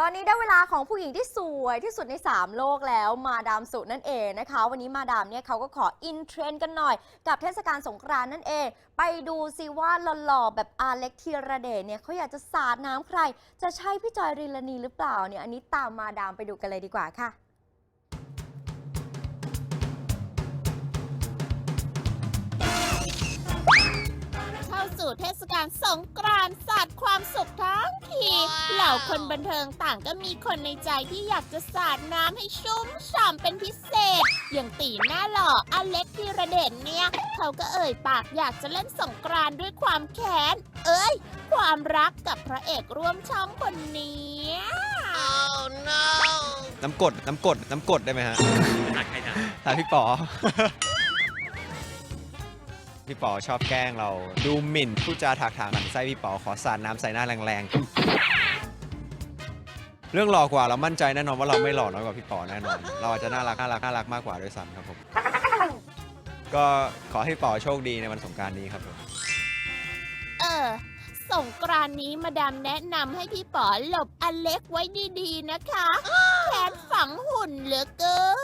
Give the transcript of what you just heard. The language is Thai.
ตอนนี้ได้เวลาของผู้หญิงที่สวยที่สุดใน 3 โลกแล้วมาดามสุนั่นเองนะคะ วันนี้มาดามเนี่ยเขาก็ขออินเทรนด์กันหน่อย กับเทศกาลสงกรานต์นั่นเอง ไปดูซิว่าหล่อๆแบบอาเล็กธีระเดชเนี่ยเขาอยากจะสาดน้ำใคร จะใช่พี่จอยริลานีหรือเปล่าเนี่ยอันนี้ตามมาดามไปดูกันเลยดีกว่าค่ะ เข้าสู่เทศกาลสงกรานต์ศาสตร์ความสุขทั้ง ที เหล่าคนบันเทิงต่างก็มีคนในใจที่อยากจะสาดน้ำให้ชุ่มฉ่ำเป็นพิเศษ อย่างตีหน้าหล่ออเล็กธีระเดชเนี่ย เขาก็เอ่ยปากอยากจะเล่นสงกรานต์ด้วยความแค้น เอ้ย ความรักกับพระเอกร่วมช่องคนนี้น้ำกรดน้ำกรดน้ำกรดได้ไหมฮะ หนักใครนะถามพี่ป๋อ พี่ปอชอบแกล้งเรา ดูหมิ่นผู้จาถากถางหมันไส้พี่ปอขอสาดน้ำใส่หน้าแรงๆ เรื่องหล่อกว่าเรามั่นใจแน่นอนว่าเราไม่หล่อน้อยกว่าพี่ปอแน่นอน เราอาจจะน่ารักน่ารักน่ารักมากกว่าด้วยซ้ำครับผม ก็ขอให้ปอโชคดีในวันสงกรารนี้ครับผม เออ สงกรานต์นี้มาดามแนะนำให้พี่ป๋อหลบอเล็กไว้ดีๆนะคะ แขนฝังหุ่นเหลือเกิน